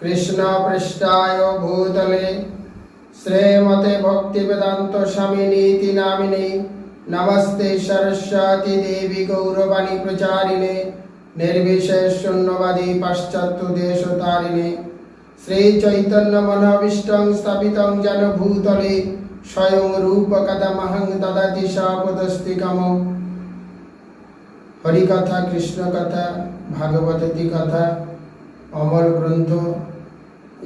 কৃষ্ণপৃষ্ঠায় ভূতলে শ্রীমতে ভক্তিবেদান্ত স্বামিনীতি নামিনে নমস্তে সরস্বতী দেবী গৌরবাণী প্রচারিণে নির্বিশেষ শূন্যবাদী পাশ্চাত্য দেশ তারিণে শ্রী চৈতন্য মনোবিষ্টং স্থাপিতং যেন ভূতলে স্বয়ং রূপ কদমহং দদতি সাপদস্তিকম হরিকথা কৃষ্ণ কথা ভাগবতী কথা, অমর গ্রন্থ,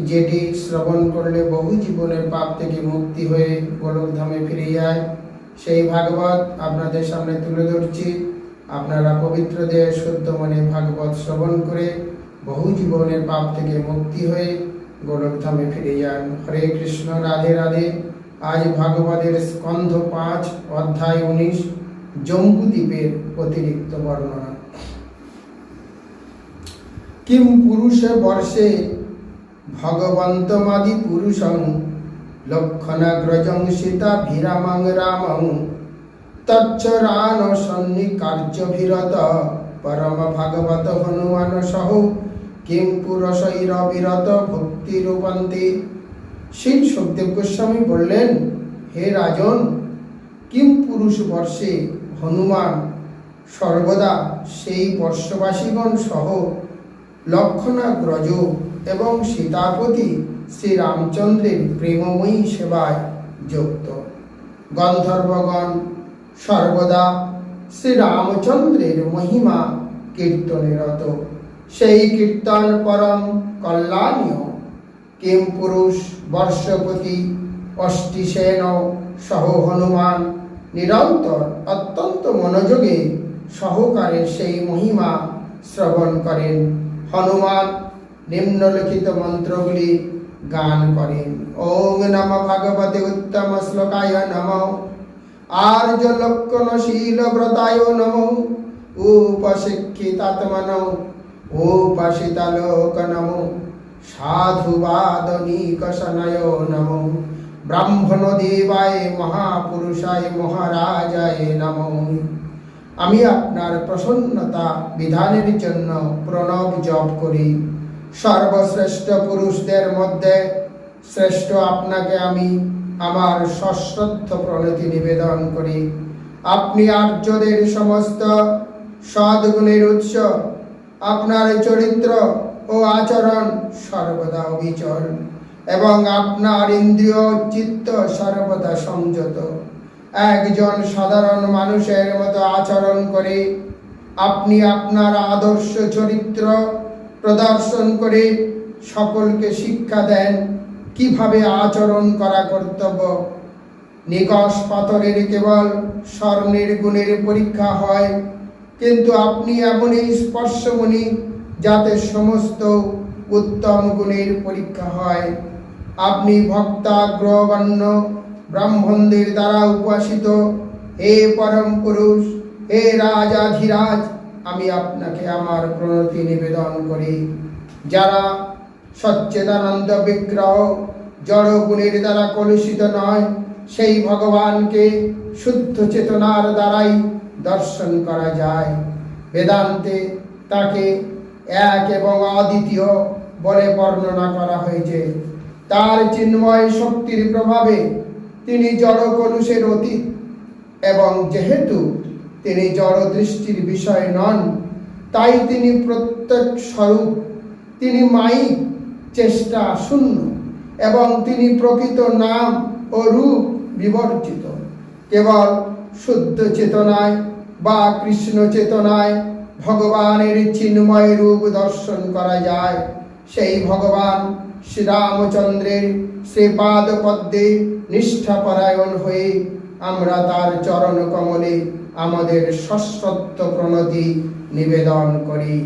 যেটি শ্রবণ করলে বহু জীবনের পাপ থেকে মুক্তি হয়ে গোলকধামে ফিরে যায়। সেই ভাগবত আপনাদের সামনে তুলে ধরছি। আপনারা পবিত্র দেহে শুদ্ধ মনে ভাগবত শ্রবণ করে বহু জীবনের পাপ থেকে মুক্তি হয়ে গোলকধামে ফিরে যান। হরে কৃষ্ণ, রাধে রাধে। আজ ভাগবতের স্কন্ধ পাঁচ, অধ্যায় উনিশ। জম্বুদ্বীপের অতিরিক্ত বর্ণনা। কিম পুরুষে বর্ষে ভগবন্তমাদি পুরুষং লক্ষণাগ্রজং সীতা ভিরামং রামং তচ্ছরান সন্নিকার্যভিরত পরম ভাগবত হনুমান সহ কিম পুরশৈর বিরত ভক্তি রূপন্তে। শিল সুখদেব গোস্বামী বললেন, হে রাজন, কিম পুরুষ বর্ষে হনুমান, সর্বদা সেই বর্ষবাসীগণ সহ লক্ষণাগ্রজ এবং সীতাপতি শ্রীরামচন্দ্রের প্রেমময়ী সেবায় যুক্ত। গন্ধর্বগণ, সর্বদা শ্রীরামচন্দ্রের মহিমা কীর্তনেরত। সেই কীর্তন পরম কল্যাণীয়। কিম পুরুষ, বর্ষপতি অষ্টিসেন সহ হনুমান নিরন্তর অত্যন্ত মনোযোগে সহকারে সেই মহিমা শ্রবণ করেন। হনুমান নিম্নলিখিত মন্ত্রগুলি গান করেন। ওম নম ভগবতে উত্তম শ্লোকায় নম। আর্য লক্ষণশীল ব্রতায় নম। উপশিক্ষিতাত্মন। উপাসিতালোক নম সাধুবাদনীকশনয় নম। ব্রাহ্মণ দেবায় মহাপুরুষায় মহারাজায় নম। আমি আপনার প্রসন্নতা বিধানের জন্য প্রণব জপ করি। সর্বশ্রেষ্ঠ পুরুষদের মধ্যে শ্রেষ্ঠ আপনাকে আমি আমার সশ্রদ্ধ প্রণতি নিবেদন করি। আপনি আর্যদের সমস্ত সদ্গুণের উৎস। আপনার চরিত্র ও আচরণ সর্বদা অবিচল। এবং আপনার ইন্দ্রিয় চিত্ত সর্বদা সংযত। একজন সাধারণ মানুষের মতো আচরণ করে আপনি আপনার আদর্শ চরিত্র প্রদর্শন করে সকলকে শিক্ষা দেন কীভাবে আচরণ করা কর্তব্য। নিকশ পাথরের কেবল স্বর্ণের গুণের পরীক্ষা হয়, কিন্তু আপনি এমনই স্পর্শমণি যাতে সমস্ত উত্তম গুণের পরীক্ষা হয়। আপনি ভক্তা ভক্তাগ্রগণ্য ব্রাহ্মণদের দ্বারা উপাসিত। হে পরম পুরুষ, হে রাজাধিরাজ, আমি আপনাকে আমার প্রণতি নিবেদন করি। যারা সচ্চেদানন্দ বিগ্রহ, জড় গুণের দ্বারা কলুষিত নয়, সেই ভগবানকে শুদ্ধ চেতনার দ্বারাই দর্শন করা যায়। বেদান্তে তাকে এক এবং অদ্বিতীয় বলে বর্ণনা করা হয়েছে। তার চিন্ময় শক্তির প্রভাবে তিনি জড় কলুষের অতীত এবং যেহেতু তিনি জড় দৃষ্টির বিষয় নন, তাই তিনি প্রত্যেক স্বরূপ, তিনি মাইক, চেষ্টা শূন্য এবং তিনি প্রকৃত নাম ও রূপ বিবর্জিত। কেবল শুদ্ধ চেতনায় বা কৃষ্ণ চেতনায় ভগবানের চিন্ময় রূপ দর্শন করা যায়, সেই ভগবান শ্রীরামচন্দ্রের শ্রীপাদ পদ্মে নিষ্ঠাপরায়ণ হয়ে আমরা তার চরণ কমলে আমাদের সশ্রদ্ধ প্রণতি নিবেদন করি।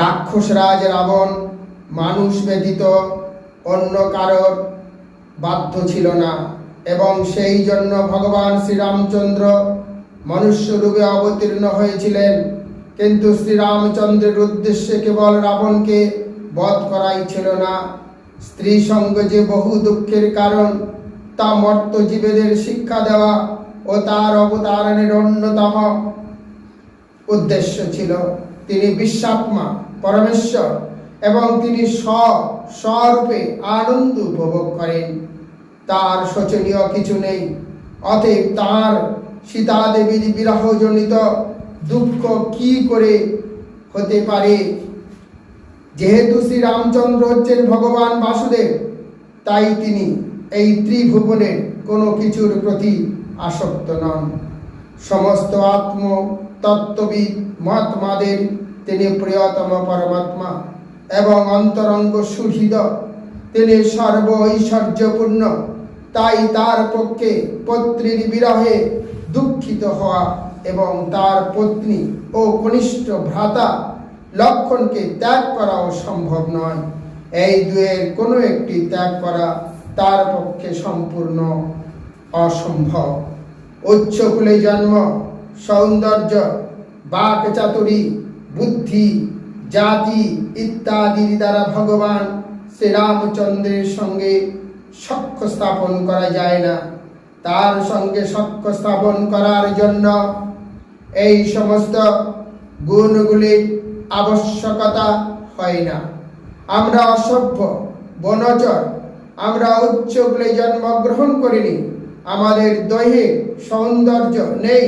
রাক্ষসরাজ রাবণ মানুষ ব্যতীত অন্য কারোর বাধ্য ছিল না এবং সেই জন্য ভগবান শ্রীরামচন্দ্র মনুষ্যরূপে অবতীর্ণ হয়েছিলেন। কিন্তু শ্রীরামচন্দ্রের উদ্দেশ্যে কেবল রাবণকে বধ করাই ছিল না। স্ত্রী সঙ্গ যে বহু দুঃখের কারণ, তা মর্ত জীবেদের শিক্ষা দেওয়া ও তার অবতারণের অন্যতম উদ্দেশ্য ছিল। তিনি বিশ্বাত্মা, পরমেশ্বর এবং তিনি স্ব স্বরূপে আনন্দ উপভোগ করেন। তার শোচনীয় কিছু নেই। অতএব তাঁর সীতা দেবীর বিরহজনিত দুঃখ কি করে হতে পারে? যেহেতু শ্রী রামচন্দ্র হচ্ছেন ভগবান বাসুদেব, তাই তিনি এই ত্রিভুবনের কোনো কিছুর প্রতি আসক্ত নন। সমস্ত আত্ম তত্ত্ববিদ মহাত্মাদের তিনি প্রিয়তম পরমাত্মা এবং অন্তরঙ্গ সুহৃদ। তিনি সর্ব ঐশ্বর্যপূর্ণ, তাই তার পক্ষে পত্রীর বিরহে দুঃখিত হওয়া এবং তার পত্নী ও কনিষ্ঠ ভ্রাতা লক্ষণকে ত্যাগ করাও সম্ভব নয়। এই দুয়ের কোনো একটি ত্যাগ করা তার পক্ষে সম্পূর্ণ অসম্ভব। উচ্চকুলে জন্ম, সৌন্দর্য, বাক চাতুরী, বুদ্ধি, জাতি ইত্যাদির দ্বারা ভগবান শ্রীরামচন্দ্রের সঙ্গে সখ্য স্থাপন করা যায় না। তার সঙ্গে সখ্য স্থাপন করার জন্য এই সমস্ত গুণগুলির আবশ্যকতা হয় না। আমরা অসভ্য বনচর আমরা উচ্চ উচ্চগুলি জন্মগ্রহণ করিনি। আমাদের দৈহিক সৌন্দর্য নেই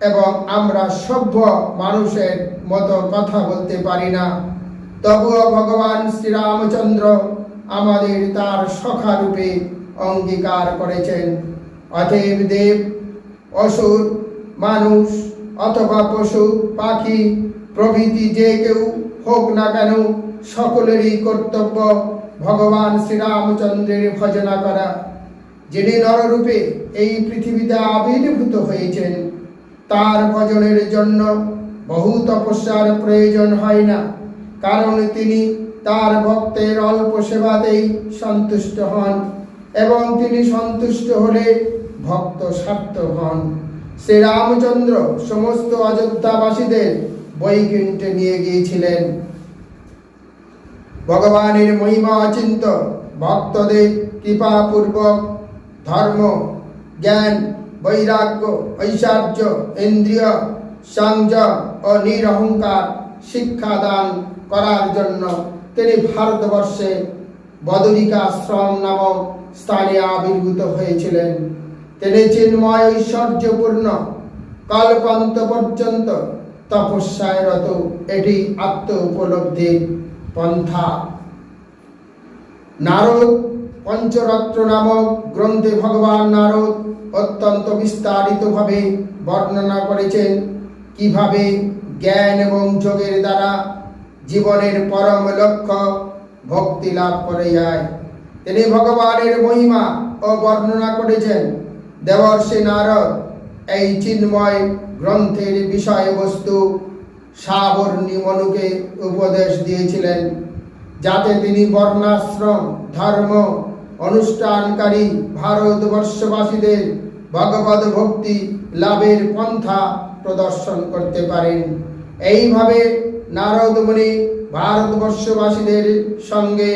এবং আমরা সভ্য মানুষের মতো কথা বলতে পারি না। তবুও ভগবান শ্রীরামচন্দ্র আমাদের তার সখা রূপে অঙ্গীকার করেছেন। অতএব দেব, অসুর, মানুষ অথবা পশু, পাখি, প্রভৃতি যে কেউ হোক না কেন, সকলেরই কর্তব্য ভগবান শ্রীরামচন্দ্রের ভজনা করা। যিনি নররূপে এই পৃথিবীতে আবির্ভূত হয়েছেন, তার ভজনের জন্য বহু তপস্যার প্রয়োজন হয় না, কারণ তিনি তার ভক্তের অল্প সেবাতেই সন্তুষ্ট হন এবং তিনি সন্তুষ্ট হলে ভক্ত সার্থক হন। শ্রীরামচন্দ্র সমস্ত অযোধ্যাবাসীদের বৈকুণ্ঠে নিয়ে গিয়েছিলেন। ভগবানের মহিমা অচিন্ত, ভক্তদের কৃপাপূর্বক ধর্ম, জ্ঞান, বৈরাগ্য, ঐশ্বর্য, ইন্দ্রিয়, সংযম ও নিরহংকার শিক্ষাদান করার জন্য তিনি ভারতবর্ষে বদরিকাশ্রম নামক স্থানে আবির্ভূত হয়েছিলেন। তিনি চিন্ময় ঐশ্বর্যপূর্ণ। কল্পান্ত পর্যন্ত তপস্যায় রত এটি আত্ম উপলব্ধির পন্থা। নারদ পঞ্চরত্ন নামক গ্রন্থে ভগবান নারদ অত্যন্ত বিস্তারিতভাবে বর্ণনা করেছেন কীভাবে জ্ঞান এবং যোগের দ্বারা জীবনের পরম লক্ষ্য ভক্তি লাভ করে যায়। তিনি ভগবানের মহিমা ও বর্ণনা করেছেন দেবর্ষী নারদ, এই চিন্ময় গ্রন্থের বিষয়বস্তু সাবর্ণী মনুকে উপদেশ দিয়েছিলেন, যাতে তিনি বর্ণাশ্রম, ধর্ম, অনুষ্ঠানকারী ভারতবর্ষবাসীদের ভগবত ভক্তি লাভের পন্থা প্রদর্শন করতে পারেন। এইভাবে নারদ মুনি ভারতবর্ষবাসীদের সঙ্গে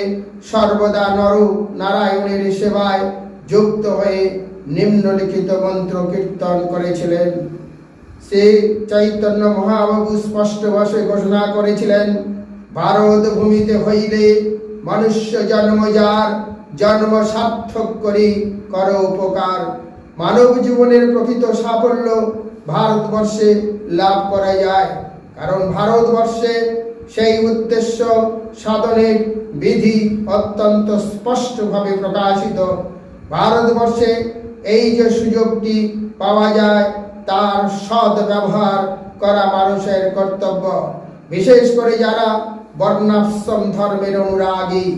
সর্বদা নর নারায়ণের সেবায় যুক্ত হয়ে নিম্নলিখিত মন্ত্র কীর্তন করেছিলেন। শ্রী চৈতন্য মহাবাবু স্পষ্ট ভাষায় ঘোষণা করেছিলেন, ভারত ভূমিতে হইলে মনুষ্য জন্ম যার, জন্ম সার্থক করি, কর উপকার। মানব জীবনের প্রকৃত সাফল্য ভারতবর্ষে লাভ করা যায়, কারণ ভারতবর্ষে সেই উদ্দেশ্য সাধনের বিধি অত্যন্ত স্পষ্টভাবে প্রকাশিত। ভারতবর্ষে এই যে সুযোগটি পাওয়া যায়, তার সৎ ব্যবহার করা মানুষের কর্তব্য। বিশেষ করে যারা বর্ণাশ্রম ধর্মের অনুরাগী।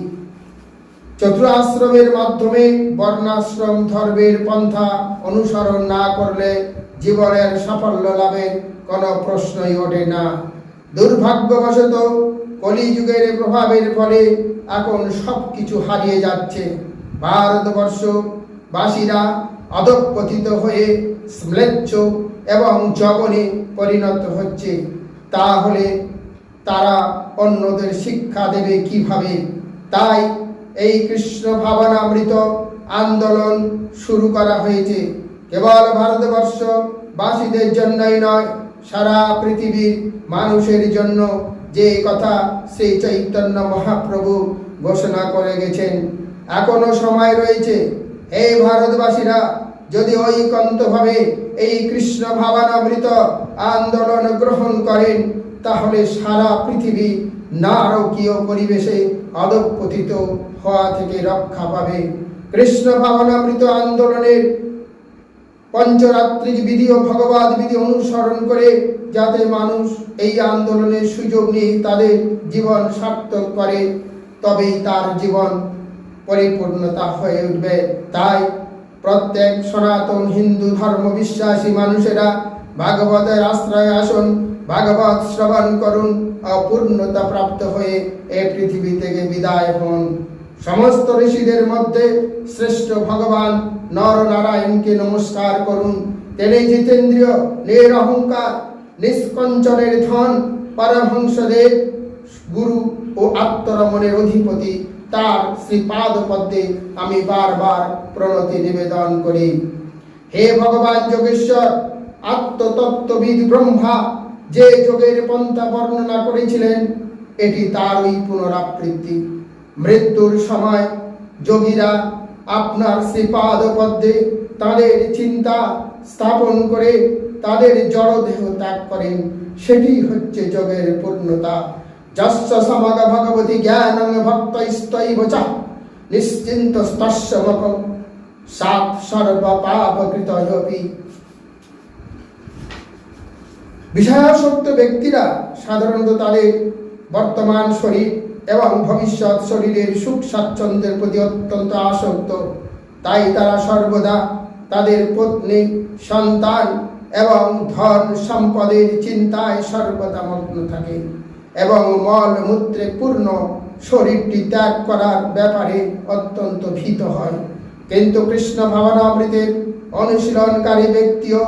চতুরাশ্রমের মাধ্যমে বর্ণাশ্রম ধর্মের পন্থা অনুসরণ না করলে জীবনের সাফল্য লাভের কোনো প্রশ্নই ওঠে না। দুর্ভাগ্যবশত কলিযুগের প্রভাবের ফলে এখন সব কিছু হারিয়ে যাচ্ছে। ভারতবর্ষ বাসীরা অধঃপতিত হয়ে স্ম্লেচ্ছ এবং জগনে পরিণত হচ্ছে। তাহলে তারা অন্যদের শিক্ষা দেবে কীভাবে? তাই এই কৃষ্ণ ভাবনামৃত আন্দোলন শুরু করা হয়েছে। কেবল ভারতবর্ষ বাসীদের জন্যই নয়, সারা পৃথিবীর মানুষের জন্য যে কথা শ্রী চৈতন্য মহাপ্রভু ঘোষণা করে গেছেন। এখনও সময় রয়েছে এই ভারতবাসীরা, যদি ঐকন্তভাবে এই কৃষ্ণ ভাবানামৃত আন্দোলন গ্রহণ করেন, তাহলে সারা পৃথিবী নারকীয় পরিবেশে অধপতিত হওয়া থেকে রক্ষা পাবে। কৃষ্ণ ভাবনামৃত আন্দোলনের পঞ্চরাত্রিক বিধি ও ভগবত বিধি অনুসরণ করে যাতে মানুষ এই আন্দোলনের সুযোগ নিয়ে তাদের জীবন সার্থক করে, তবেই তার জীবন পরিপূর্ণতা হয়ে উঠবে। তাই প্রত্যেক সনাতন হিন্দু ধর্ম বিশ্বাসী মানুষেরা ভাগবতের আশ্রয় আসুন, ভাগবত শ্রবণ করুন, অপূর্ণতা প্রাপ্ত হয়ে এ পৃথিবী থেকে বিদায় হন। সমস্ত ঋষিদের মধ্যে শ্রেষ্ঠ ভগবান নর নারায়ণকে নমস্কার করুন। তিনি জিতেন্দ্রীয়, নিরহংকার, নিষ্কঞ্চনের ধন, পরমহংসদেব, গুরু ও আত্মরমণের অধিপতি। তার শ্রীপাদ পদ্মে আমি বারবার প্রণতি নিবেদন করি। হে ভগবান যোগেশ্বর, আত্মতত্ত্ববিদ ব্রহ্মা, যে যোগের পন্থা বর্ণনা করেছিলেন, এটি তারই পুনরাবৃত্তি। মৃত্যুর সময় যোগীরা আপনার শ্রীপাদ পদ্মে তাদের চিন্তা স্থাপন করে তাদের জড়দেহ ত্যাগ করেন। সেটি হচ্ছে যোগের পূর্ণতা। যস্য সমাগ ভগবতী জ্ঞানং নিশ্চিন্ত স্তস্যমক সাত সর্ব পাপকৃত বিষয়াসক্ত ব্যক্তিরা সাধারণত তাদের বর্তমান শরীর এবং ভবিষ্যৎ শরীরের সুখ স্বাচ্ছন্দ্যের প্রতি অত্যন্ত আসক্ত। তাই তারা সর্বদা তাদের পত্নী, সন্তান এবং ধন সম্পদের চিন্তায় সর্বদা মগ্ন থাকে। এবং মল মূত্রে পূর্ণ শরীরটি ত্যাগ করার ব্যাপারে অত্যন্ত ভীত হয়। কিন্তু কৃষ্ণ ভাবনামৃতের অনুশীলনকারী ব্যক্তিও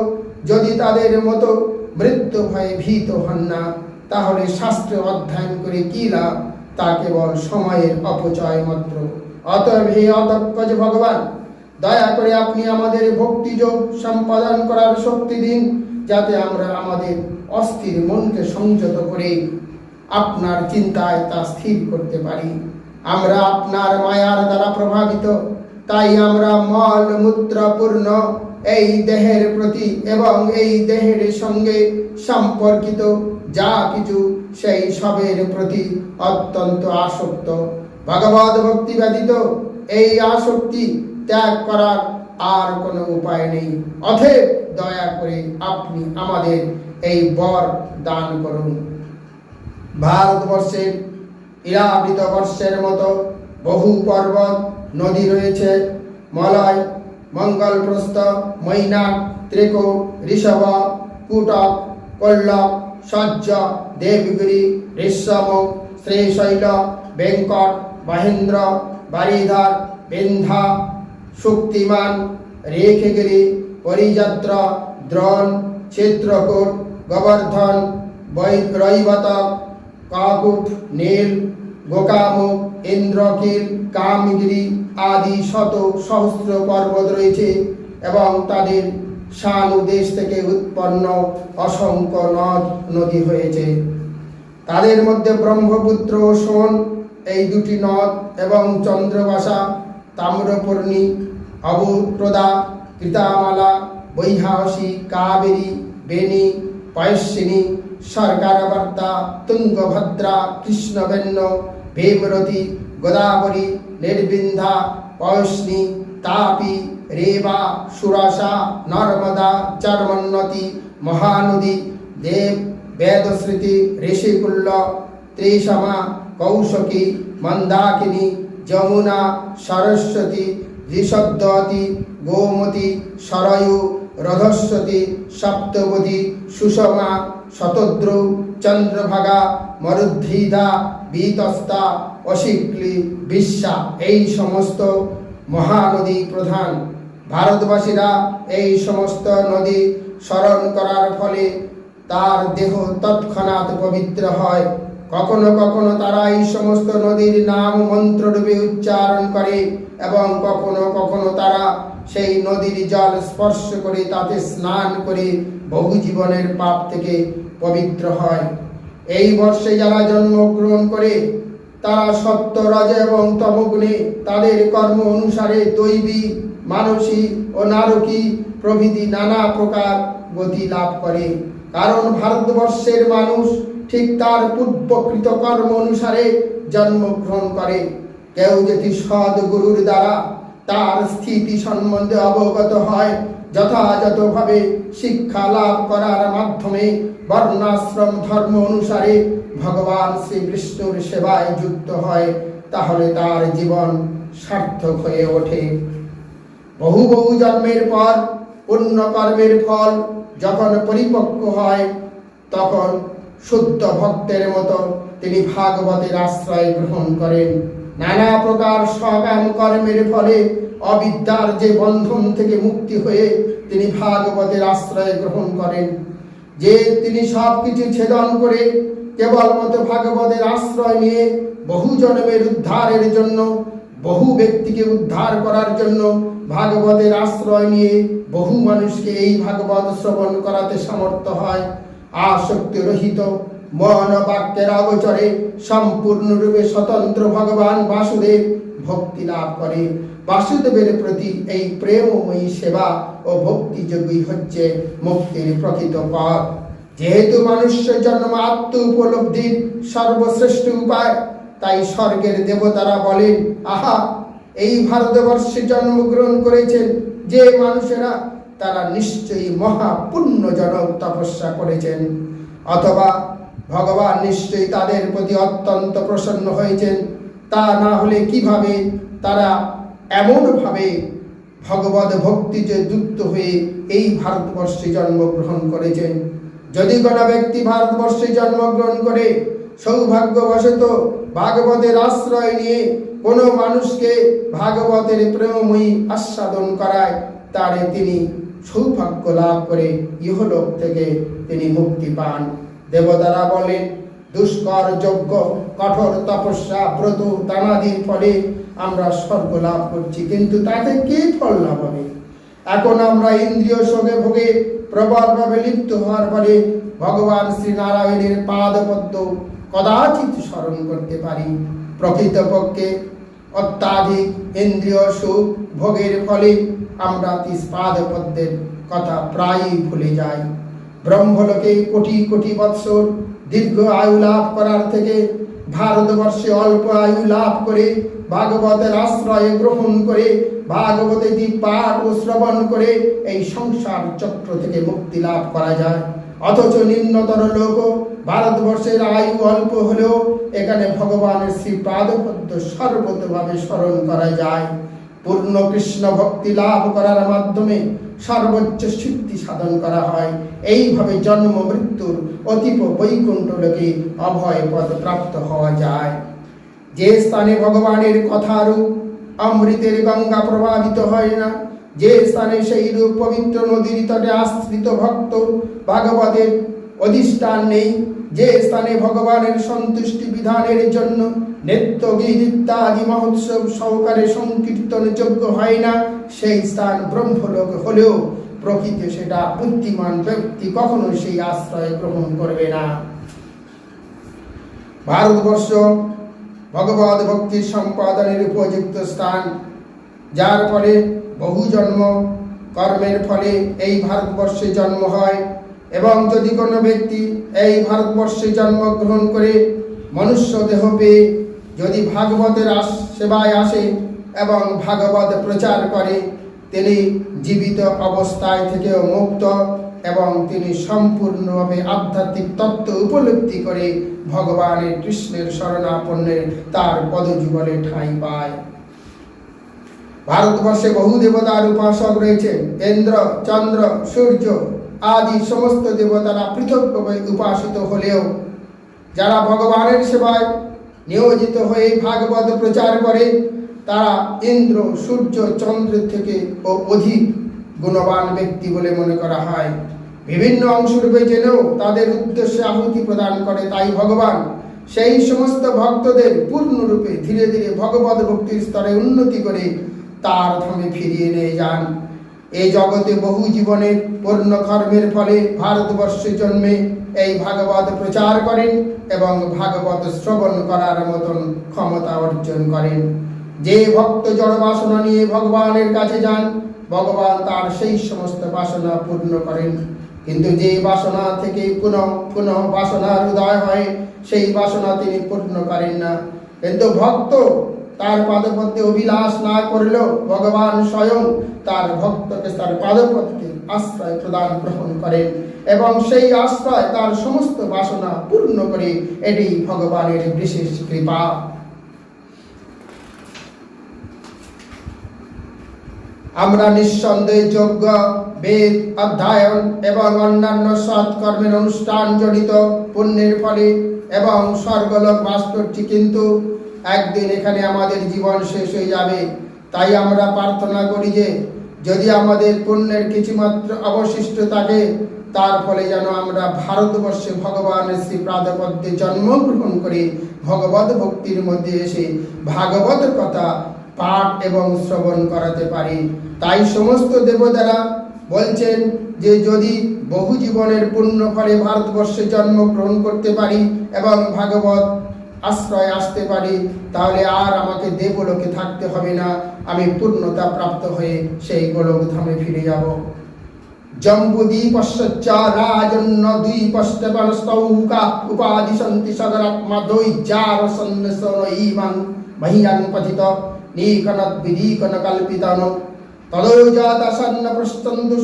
যদি তাদের মতো মৃত্যু ভয়ে ভীত হন না, তাহলে শাস্ত্র অধ্যয়ন করে কি লাভ? তা কেবল সময়ের অপচয় মাত্র। অতএব হে অতঃকজ ভগবান, দয়া করে আপনি আমাদের ভক্তিযোগ সম্পাদন করার শক্তি দিন, যাতে আমরা আমাদের অস্থির মনকে সংযত করে আপনার চিন্তায় তা স্থির করতে পারি। আমরা আপনার মায়ার দ্বারা প্রভাবিত। তাই আমরা মল মূত্রপূর্ণ। এই দেহের প্রতি এবং এই দেহের সঙ্গে সম্পর্কিত। যা কিছু সেই সবের প্রতি অত্যন্ত আসক্ত। ভগবত ভক্তি ব্যতীত এই আসক্তি ত্যাগ করার আর কোনো উপায় নেই। অথেব দয়া করে আপনি আমাদের এই বর দান করুন। ভারতবর্ষের ইরাবৃত বর্ষের মতো বহু পর্বত, নদী রয়েছে। মলয়, মঙ্গলপ্রস্থ মৈনাক ত্রিক, ঋষভ, কুটক কল্লক সজ্জ, দেবগিরি ঋষভ শ্রীশৈল, বেঙ্কট, মহেন্দ্র, বারিধার বিন্ধা শক্তিমান, রেখগিরি, পরিযাত্র, দ্রোণ চিত্রকূট গোবর্ধন রৈবতক কাকুট, নীল গোকামুখ ইন্দ্রকিল কামগিরি আদি শত সহস্র পর্বত রয়েছে এবং তাদের শানু দেশ থেকে উৎপন্ন অসংখ্য নদ, নদী হয়েছে। তাদের মধ্যে ব্রহ্মপুত্র ও সোন, এই দুটি নদ এবং চন্দ্রবাসা তাম্রপর্ণী অবুপ্রদা কৃতামালা, বৈহাসী, কাবেরী, বেণী পয়স্বিনী সরকারবার্তা তুঙ্গভদ্রা, কৃষ্ণবেণ্য, ভীমরতি, গোদাবরী, নির্বিন্ধা পয়স্নি তাপি, রেবা, সুরাসা, নর্মদা, চর্মন্নতি, মহানদী, দেব, বেদস্মৃতি, ঋষিকুল্ল, ত্রিশমা, কৌশকী, মন্দাকিনী, যমুনা, সরস্বতী ঋষদ্বতী গোমতী সরয়ু রধস্বতী সপ্তবতী সুষমা, শতদ্রু, চন্দ্রভাগা, মরুদ্ধিদা বিতস্তা অশিক্লি, বিশ্বা, এই সমস্ত মহানদী প্রধান। ভারতবাসীরা এই সমস্ত নদী স্মরণ করার ফলে তার দেহ তৎক্ষণাৎ পবিত্র হয়। কখনো কখনো তারা এই সমস্ত নদীর নাম মন্ত্ররূপে উচ্চারণ করে এবং কখনো কখনো তারা সেই নদীর জল স্পর্শ করে তাতে স্নান করে বহু জীবনের পাপ থেকে পবিত্র হয়। এই বর্ষে যারা জন্মগ্রহণ করে, তারা সত্য, রজ এবং তমগুণে তাদের কর্ম অনুসারে দৈবী মানসিক ও নারকী প্রভৃতি নানা প্রকার গতি লাভ করে। কারণ ভারতবর্ষের মানুষ ঠিক তার পূর্বকৃত কর্ম অনুসারে জন্মগ্রহণ করে। কেউ যদি সৎ গুরুর দ্বারা তার স্থিতি সম্বন্ধে অবগত হয়। যথাযথভাবে শিক্ষা লাভ করার মাধ্যমে বর্ণাশ্রম ধর্ম অনুসারে ভগবান শ্রীকৃষ্ণর সেবায় যুক্ত হয়, তাহলে তার জীবন সার্থক হয়ে ওঠে। বহু বহু জন্মের পর অন্য কর্মের ফল যখন পরিপক্ক হয়, তখন শুদ্ধ ভক্তের মতো তিনি ভাগবতের আশ্রয় গ্রহণ করেন। নানা প্রকার সকাম কর্মের ফলে অবিদ্যার যে বন্ধন থেকে মুক্তি হয়ে তিনি ভাগবতের আশ্রয় গ্রহণ করেন। যে তিনি সব কিছু ছেদন করে কেবলমাত্র ভাগবতের আশ্রয় নিয়ে বহু জন্মের উদ্ধারের জন্য, বহু ব্যক্তিকে উদ্ধার করার জন্য ভাগবতের আশ্রয় নিয়ে বহু মানুষকে এই ভাগবত শ্রবণ করাতে সমর্থ হয়, আসক্তি রহিত মন বাক্যের অগোচরে সম্পূর্ণরূপে স্বতন্ত্র ভগবান বাসুদেব ভক্তি লাভ করে। বাসুদেবের প্রতি এই প্রেমময়ী সেবা ও ভক্তি যোগী হচ্ছে মুক্তির প্রকৃত পথ। যেহেতু মানুষ্য জন্ম আত্ম উপলব্ধির সর্বশ্রেষ্ঠ উপায়, তাই স্বর্গের দেবতারা বলেন, আহা, এই ভারতবর্ষে জন্মগ্রহণ করেছেন যে মানুষেরা, তারা নিশ্চয়ই মহা পুণ্যজনক তপস্যা করেছেন। অথবা ভগবান নিশ্চয়ই তাদের প্রতি অত্যন্ত প্রসন্ন হয়েছেন। তা না হলে কীভাবে তারা এমনভাবে ভগবত ভক্তিতে যুক্ত হয়ে এই ভারতবর্ষে জন্মগ্রহণ করেছেন? যদি কোনো ব্যক্তি ভারতবর্ষে জন্মগ্রহণ করে, সৌভাগ্যবশত ভাগবতের আশ্রয় নিয়ে কোনো মানুষকে ভাগবতের প্রেমময়ী আস্বাদন করায়, তারে তিনি সৌভাগ্য লাভ করে ইহলোক থেকে তিনি মুক্তি পান। দেবতারা বলেন দুষ্কর, যজ্ঞ, কঠোর তপস্যা, ব্রত, দানাদির ফলে আমরা স্বর্গ লাভ করছি। কিন্তু তাতে কি ফল লাভ হবে? এখন আমরা ইন্দ্রিয় সোগে ভোগে, প্রবলভাবে লিপ্ত হওয়ার পরে ভগবান শ্রী নারায়ণের পাদপদ্ম কদাচিৎ স্মরণ করতে পারি। প্রকৃতপক্ষে অত্যাধিক ইন্দ্রিয় সুখ ভোগের ফলে আমরা তিস পাদপদ্মের কথা প্রায়ই ভুলে যাই। ব্রহ্মলোকে কোটি কোটি বৎসর দীর্ঘ আয়ু লাভ করার থেকে ভারতবর্ষে অল্প আয়ু লাভ করে ভাগবতের আশ্রয় গ্রহণ করে ভাগবতের পাঠ ও শ্রবণ করে এই সংসার চক্র থেকে মুক্তি লাভ করা যায়। অথচ নিম্নতর লোক ভারতবর্ষের আয়ু অল্প হলেও এখানে ভগবানের শ্রী পাদপদ্ম সর্বতভাবে স্মরণ করা যায়। পূর্ণ কৃষ্ণ ভক্তি লাভ করার মাধ্যমে সর্বোচ্চ সিদ্ধি সাধন করা হয়। এইভাবে জন্ম, মৃত্যুর অতীব বৈকুণ্ঠ লোকে অভয় পদ প্রাপ্ত হওয়া যায়। যে স্থানে ভগবানের কথারূপ অমৃতের গঙ্গা প্রভাবিত হয় না। যে স্থানে সেই রূপ পবিত্র নদীর তটে আশ্রিত ভক্ত, ভাগবতের অধিষ্ঠান নেই। যে স্থানে ভগবানের সন্তুষ্টি বিধানের জন্য নৃত্য গীত ইত্যাদি মহোৎসব সহকারে সংকীর্তন যোগ্য হয় না, সেই স্থান ব্রহ্মলোক হলেও প্রকৃত সেটা বুদ্ধিমান ব্যক্তি কখনো সেই আশ্রয় গ্রহণ করবে না। ভারতবর্ষ ভগবত ভক্তির সম্পাদনের উপযুক্ত স্থান, যার ফলে বহু জন্ম কর্মের ফলে এই ভারতবর্ষে জন্ম হয়। এবং যদি কোনো ব্যক্তি এই ভারতবর্ষে জন্মগ্রহণ করে মনুষ্য দেহ পেয়ে যদি ভাগবতের সেবায় আসে এবং ভাগবত প্রচার করে, তিনি জীবিত অবস্থায় থেকেও মুক্ত এবং তিনি সম্পূর্ণভাবে আধ্যাত্মিক তত্ত্ব উপলব্ধি করে ভগবানের কৃষ্ণের শরণাপন্নের তার পদযুগলে ঠাঁই পায়। ভারতবর্ষে বহু দেবতার উপাসক রয়েছেন ইন্দ্র চন্দ্র, সূর্য আদি সমস্ত দেবতারা পৃথকভাবে উপাসিত হলেও, যারা ভগবানের সেবায় নিয়োজিত হয়ে ভাগবত প্রচার করে, তারা ইন্দ্র, সূর্য, চন্দ্রের থেকে ও অধিক গুণবান ব্যক্তি বলে মনে করা হয়। বিভিন্ন অংশরূপে জেনেও তাদের উদ্দেশ্যে আহুতি প্রদান করে তাই ভগবান। সেই সমস্ত ভক্তদের পূর্ণরূপে ধীরে ধীরে ভগবত ভক্তির স্তরে উন্নতি করে তার ধামে ফিরিয়ে নিয়ে যান। এই জগতে বহু জীবনের পূর্ণ কর্মের ফলে ভারতবর্ষে জন্মে এই ভাগবত প্রচার করেন এবং ভাগবত শ্রবণ করার মতন ক্ষমতা অর্জন করেন। যে ভক্ত জড় বাসনা নিয়ে ভগবানের কাছে যান, ভগবান তার সেই সমস্ত বাসনা পূর্ণ করেন। কিন্তু যে বাসনা থেকে পুনঃ পুনঃ বাসনার উদয় হয়, সেই বাসনা তিনি পূর্ণ করেন না। কিন্তু ভক্ত তার পাদপদ্মে অভিলাষ না করলেও ভগবান স্বয়ং তার ভক্তকে তার পাদপদ্মে আশ্রয় প্রদান গ্রহণ করেন এবং সেই আশ্রয় তার সমস্ত বাসনা পূর্ণ করে এটি ভগবানের বিশেষ কৃপা। আমরা নিঃসন্দেহে যোগ্য, বেদ, অধ্যয়ন এবং অন্যান্য সৎকর্মের অনুষ্ঠান জড়িত, পুণ্যের ফলে এবং স্বর্গলোক বাস করছি কিন্তু একদিন এখানে আমাদের জীবন শেষ হয়ে যাবে। তাই আমরা প্রার্থনা করি যে, যদি আমাদের পুণ্যের কিছুমাত্র অবশিষ্ট থাকে, তার ফলে যেন আমরা ভারতবর্ষে ভগবানের শ্রী প্রাদপদ্যে জন্মগ্রহণ করে ভগবত ভক্তির মধ্যে এসে ভাগবত কথা পাঠ এবং শ্রবণ করাতে পারি। তাই সমস্ত দেবতারা বলছেন যে, যদি বহু জীবনের পুণ্য ফলে ভারতবর্ষে জন্মগ্রহণ করতে পারি এবং ভাগবত আশ্রয় আসতে পারি, তাহলে আর আমাকে দেবলোকে থাকতে হবে না। আমি পূর্ণতা প্রাপ্ত হয়ে সেই গোলক ধামে ফিরে যাব। জম্বুদ্বীপশ্চ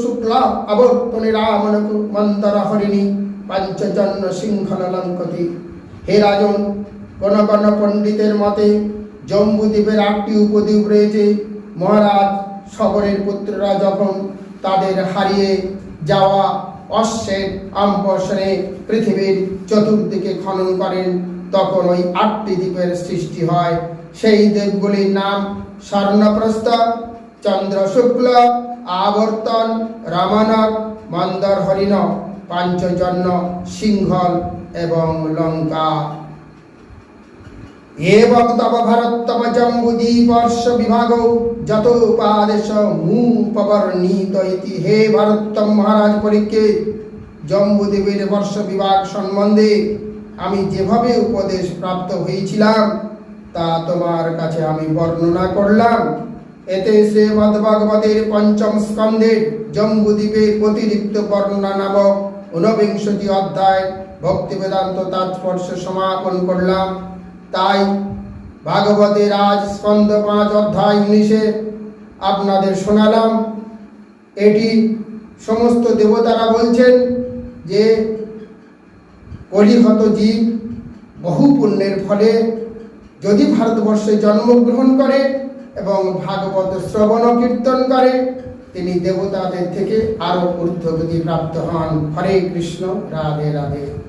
শুক্লা হরিণী হে রাজন কোন কোন পণ্ডিতের মতে জম্বুদ্বীপের আটটি উপদ্বীপ রয়েছে। মহারাজ শবরের পুত্ররা যখন তাদের হারিয়ে যাওয়া অশ্বের আম্বসনে পৃথিবীর চতুর্দিকে খনন করেন, তখন ওই আটটি দ্বীপের সৃষ্টি হয়। সেই দ্বীপগুলির নাম স্বর্ণপ্রস্থ চন্দ্র শুক্ল আবর্তন, রামানক মন্দর হরিণ পাঞ্চজন্য, সিংহল এবং লঙ্কা। এবং তব ভারতম জম্বুদ্বীপর্ষ বিভাগ যত উপাদেশ মুপবর্ণিত ইতি। হে ভারতম মহারাজ পরীক্ষিত জম্বুদ্বীপের বর্ষ বিভাগ সম্বন্ধে আমি যেভাবে উপদেশ প্রাপ্ত হয়েছিলাম, তা তোমার কাছে আমি বর্ণনা করলাম। এতে শ্রীমদ ভাগবতের পঞ্চম স্কন্ধের জম্বুদ্বীপের অতিরিক্ত বর্ণনা নামক ঊনবিংশতি অধ্যায় ভক্তি বেদান্ত তাৎপর্য সমাপন করলাম। তাই ভাগবতের আজ স্কন্ধ পাঁচ অধ্যায় উনিশে আপনাদের শোনালাম। এটি সমস্ত দেবতারা বলছেন যে, কলিহত জীব বহু পুণ্যের ফলে যদি ভারতবর্ষে জন্মগ্রহণ করে এবং ভাগবত শ্রবণ কীর্তন করে, তিনি দেবতাদের থেকে আরও ঊর্ধ্বগতি প্রাপ্ত হন। হরে কৃষ্ণ, রাধে রাধে।